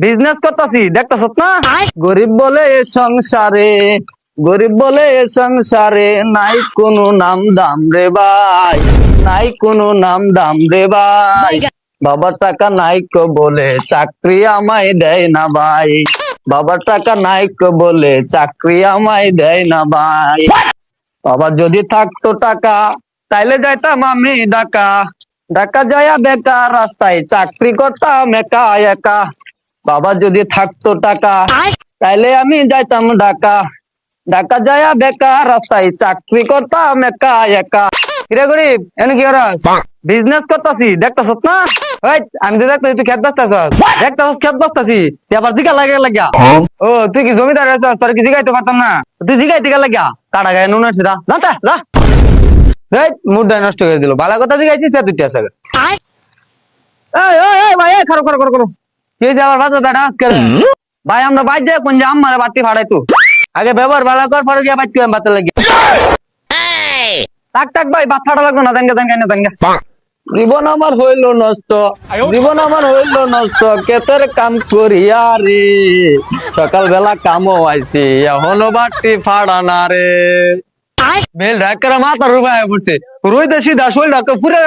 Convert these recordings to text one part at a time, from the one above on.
Business করতেছি দেখতেছ না? গরিব বলে এ সংসারে গরিব বলে এ সংসারে নাই কোনো নাম দাম রে ভাই নাই কোনো নাম দাম রে ভাই। বাবার টাকা নাই কো বলে চাকরি আমায় দেয় না ভাই। বাবার টাকা নাই কো বলে চাকরি আমায় দেয় না ভাই। বাবা যদি থাকতো টাকা তাইলে যাইতাম আমি ঢাকা। ঢাকা যায়া বেকার রাস্তায় চাকরি করতাম একা একা। বাবা যদি থাকতো টাকা তাইলে আমি যাইতাম ঢাকা। ঢাকা যায়া বেকার রাস্তায় চাকরি করতাম একা একা। কিরে গরিব এনে কি করাস? বিজনেস করতাছি দেখতাছ না? আমি তো দেখতাছি তুই খেত বাস্তাছ দেখতাছ খেত বাস্তাছি তুই আবার জিগা লাগে লাগিয়া। ও তুই কি জমিদার আছিস তোর কি জিগাইতে পারতাম না? তুই জিগাইতে গেল লাগিয়া কাটা গায়ে নুন আছে যা। এই মুডটাই নষ্ট করে দিল। ভালো কথা জিগাইছিস সে দুইটা আছে এই ভাই খারো খারো খারো। ভাই আমরা বাইর যাই কোন যে আমার বাতি ফাড়াই তো? আগে ব্যবহার ভালো কর পরে গিয়ে বাচ্চা বাচ্চা লাগিয়ে টাক টাক ভাই বাত ফাটা লাগতো না দেনগে দেনগে না দেনগে জীবন আমার হইল নষ্ট জীবন আমার হইল নষ্ট কেতের কাম করিয়া রে? সকাল বেলা কামও আইছি এখনও বাটি ফাড়া না রে। বেল ডাক্তার মাথা রুবায় পড়ছে। রইতে সিধা শরীর ডাক্তার ফুরে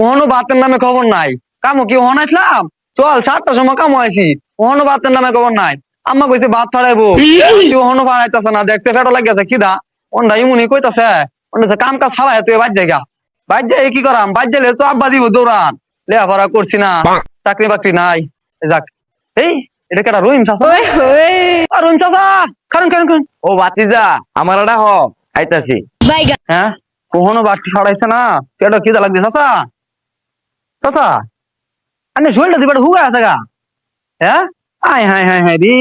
ওহনো বাতের নামে খবর নাই। কামো কি ওহন আসলাম? চল সাতটার সময় কামো আইছি। ওহনো বাতের নামে খবর নাই। আম্মা কইছে ভাত ফাড়াইবো। তুই ওহনো ফাড়াইতাছে না দেখতে ফেটো লাগিয়াছে খিদা ওনডা ইমুনি কইতাছে ওনডা কাম কাজ ছাড়াই তুই বাজ জায়গা বাদ যাই কি করাম? বাদ যাইলে তো আব্বা দিব দৌড়ান। লেখাপড়া করছি না চাকরি বাকরি নাই। যাক। এই এটা কেটা রহিম চাষা আর রহিম চাষা খারুন খারুন খারুন। ও বাতিজা আমার এটা হ আইতাছি। হ্যাঁ? কখনো বাটি ফাড়াইছে না। পেটে খিদা লাগছে চাচা? চাচা? আনে শরীরটা দিবে হুগা আছে গা হ্যাঁ আয় হায় হায় হায় রে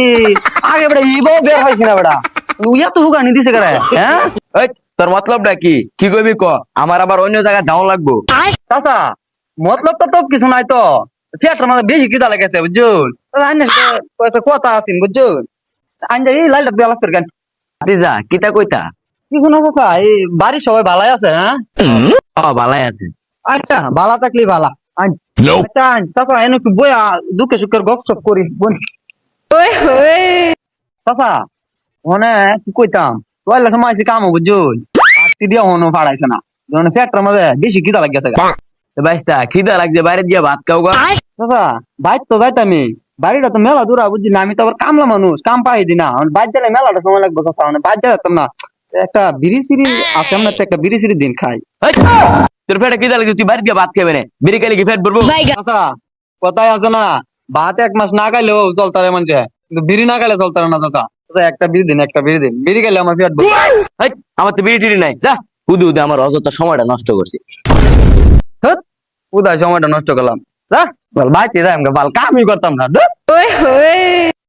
আগে বেটা ইবো বের হইছে না বেটা উইয়া তো হুগা নি দিছে করে হ্যাঁ এই তোর মতলবটা কি কি কইবি ক আমার আবার অন্য জায়গায় যাওয়া লাগবো চাচা মতলব তো তো কিছু নাই তো পেটের মধ্যে বেশি খিদা লাগেছে বুঝুন কথা আছেন বুঝুন আইন এই লাইলটা বেলা করে গান বাতিজা কিতা কইতা কি কোনো চাচা এই বাড়ির সবাই ভালাই আছে হ্যাঁ ও ভালাই আছে আচ্ছা ভালা থাকলে ভালা আচ্ছা আইন চাচা এনে একটু বইয়া দুঃখে সুখের গপ সপ করি বোন চাচা মনে কি কইতাম পয়লা সময় আইসি কাম বুঝুন পাটি দিয়ে হনো ফাড়াইছে না যখন ফ্যাক্টর মধ্যে বেশি খিদা লাগিয়েছে বাইস্তা খিদা লাগছে বাইরে গিয়া ভাত খাও গা চাচা বাইর তো যাইতামি বাড়িটা তো মেলা দূরা বুঝলি আমি তো আবার কামলা মানুষ কাম পাই দি না বাইর গেলে মেলাটা সময় লাগবে চাচা বাইর যেতাম না একটা বিড়ি সিড়ি আছে আমরা তো একটা বিড়ি সিড়ি দিন খাই। তোর পেটে খিদা লাগছে তুই বাইরে গিয়া ভাত খাবে না? বিড়ি খাইলে কি পেট ভরবো? চাচা কথাই আছে না। ভাত এক মাস না খাইলেও চলতারে মানুষে কিন্তু বিড়ি না খাইলে চলতারে না চাচা। চাচা একটা বিড়ি দিন একটা বিড়ি দিন। বিড়ি খাইলে আমার পেট ভরবে। আমার তো বিড়ি টিড়ি নাই। যা উদু উদু আমার অযথা সময়টা নষ্ট করছি। উদয় সময়টা নষ্ট করলাম। যা, বল বাইতে যাই আমাকে বাল কামই করতাম না।